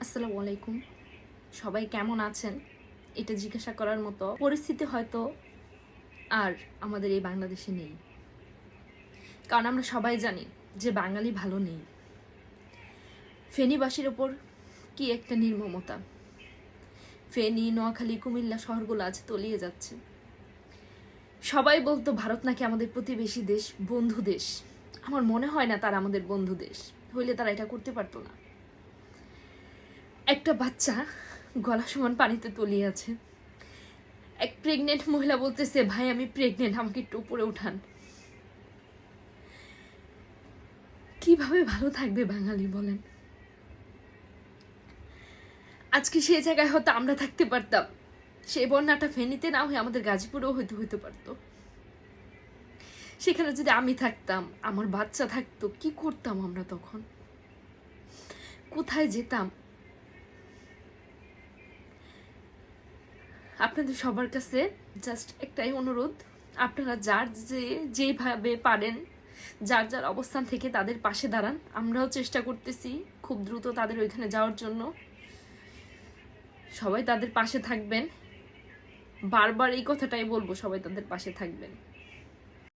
আসসালামু আলাইকুম। সবাই কেমন আছেন? এটা জিজ্ঞাসা করার মতো পরিস্থিতি হয়তো আর আমাদের এই বাংলাদেশে নেই। কারণ আমরা সবাই জানি যে বাঙালি ভালো নেই। ফেনীবাসীর ওপর কি একটা নির্মমতা। ফেনী, নোয়াখালী, কুমিল্লা শহরগুলো আজ তলিয়ে যাচ্ছে। সবাই বলতো ভারত নাকি আমাদের প্রতিবেশী দেশ, বন্ধু দেশ। আমার মনে হয় না তারা আমাদের বন্ধু দেশ। হইলে তারা এটা করতে পারতো না। একটা বাচ্চা গলা সমান পানিতে তলিয়ে আছে এক প্রেগনেন্ট মহিলা বলতেছে, ভাই, আমি প্রেগনেন্ট আমাকে একটু উপরে উঠান। কীভাবে ভালো থাকবে বাঙালি বলেন? আজকে সেই জায়গায় হয়তো আমরা থাকতে পারতাম। সেই বন্যাটা ফেনীতে না হয়ে আমাদের গাজীপুরেও হয়তো হইতে পারতো। সেখানে যদি আমি থাকতাম, আমার বাচ্চা থাকতো, কি করতাম আমরা তখন? কোথায় যেতাম? আপনাদের সবার কাছে জাস্ট একটাই অনুরোধ। আপনারা যার যে, যেভাবে পারেন, যার যার অবস্থান থেকে তাদের পাশে দাঁড়ান। আমরাও চেষ্টা করতেছি খুব দ্রুত তাদের ওইখানে যাওয়ার জন্য। সবাই তাদের পাশে থাকবেন। বারবার এই কথাটাই বলব, সবাই তাদের পাশে থাকবেন।